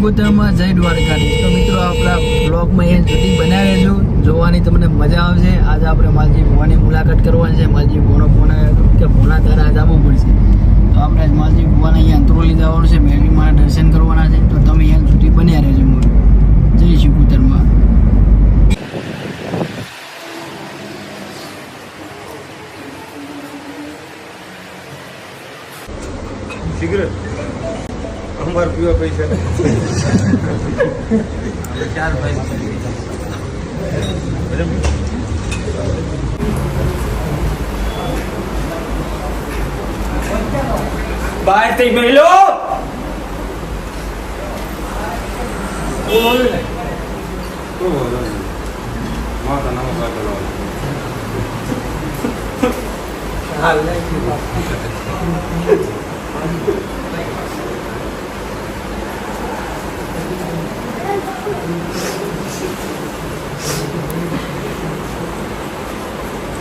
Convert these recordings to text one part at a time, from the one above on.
શિકોતરમાં જય દ્વારકાધીશ. તો મિત્રો, આપણા બ્લોગમાં એ સુધી બન્યા રહેજો. જોવાની તમને મજા આવશે. આજે આપણે માલજી ભુવાની મુલાકાત કરવાની છે. માલજી ભુવાનો ફોન આવ્યો કે ભોલા તારા આજે આવવું પડશે. તો આપણે માલજી ભુવાને અહીંયા અંતરોલી જવાનું છે. મેળવી મારા દર્શન કરવાના છે. તો તમે અહીંયા સુધી બન્યા રહેજો જય કુતરમાં સિગરેટ? અમાર પીવા પૈસા. ચાર બહારથી મેલો માતા નામ કાઢેલો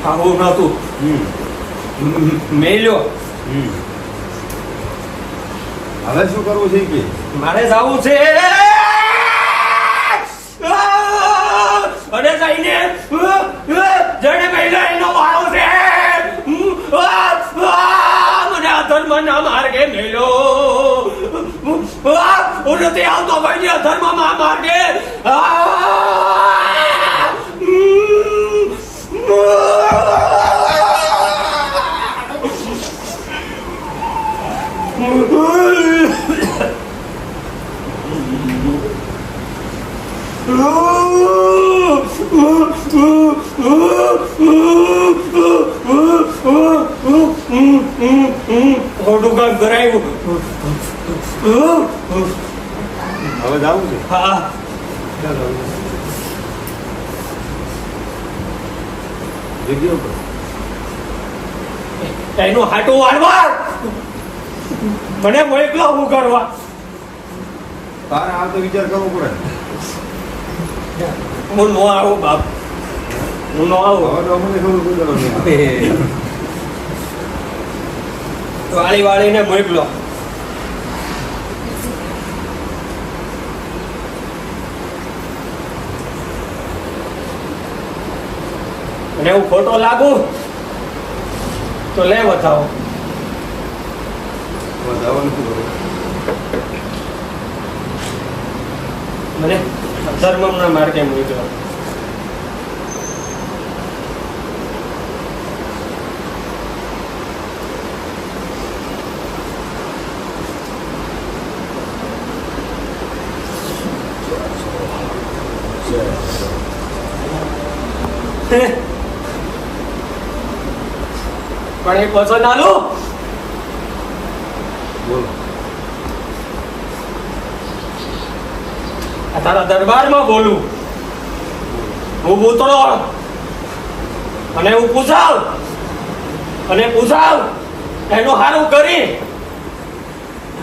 આવું નતું હમ મેલ્યો હવે શું કરવું છે કે મારે જવું છે અને જઈને જણે મહિલા એનો વાળો છે મને અધર્મ ના માર્ગે મેલો હું નથી આવતો ભાઈ અધર્મમાં માર્ગે ખોટું કામ કરાયું હવે જવું છે? હા જગ્યા ઉપર. એનું હાટું વાળવા મને મોકલો હું કરવા તારે આ તો વિચાર કરવો પડે. હું નો આવું બાપ. હું નો આવું. હવે તો અમને ખબર વાળી વાળીને મોકલો. અને હું ખોટો લાગુ? તો લે કરવું મને ધર્મના માર્ગે મોકલો પણ એક વચન આલું બોલો. તારા દરબારમાં બોલું. હું ઉતરો. અને હું પૂછાવ અને પૂછાવ એનું સારું કરી.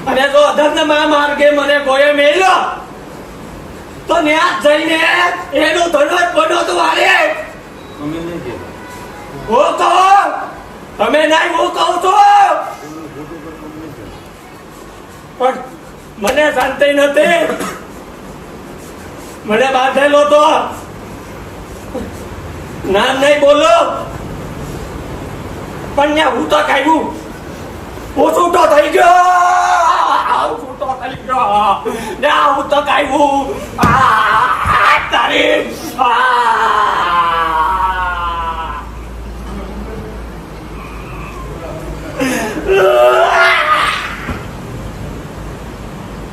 અને જો અધર્મ મા માર્ગે મને કોઈ મેલ્યો તો ન્યાસ જઈને એનું ધનવત બનો તો અમે હું તમે નહીં હું કહું છું. પણ મને શાંતિ નથી. મને બાંધેલો તો. નામ નહીં બોલો. પણ ત્યાં હું તો ખાયું હું છૂટો થઈ ગયો. આવું છૂટો થઈ ગયો. ને, હું તો ખાયું તારી આ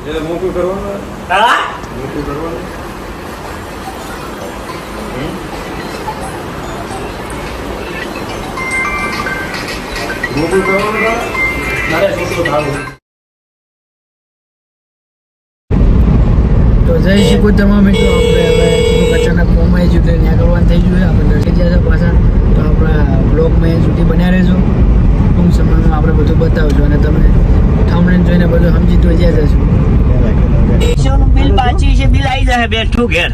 એટલે મોકું કરવાનું? હા? મોકું કરવાનું? મારે તો જય શિકોતરમાં મિત્રો આપણે હવે થોડુંક અચાનક મોમાં એટલે ત્યાં કરવાનું થઈ ગયું આપણે દર્શી ગયા છે પાછા. તો આપણા બ્લોગમાં સુધી બન્યા રહેજો. ટૂંક સમયમાં આપણે બધું બતાવજો અને તમે ઠામણે જોઈને બધું સમજી તો જ્યાં જશું બિલ પાછી છે બિલ આવી જાય બેઠું ઘેર.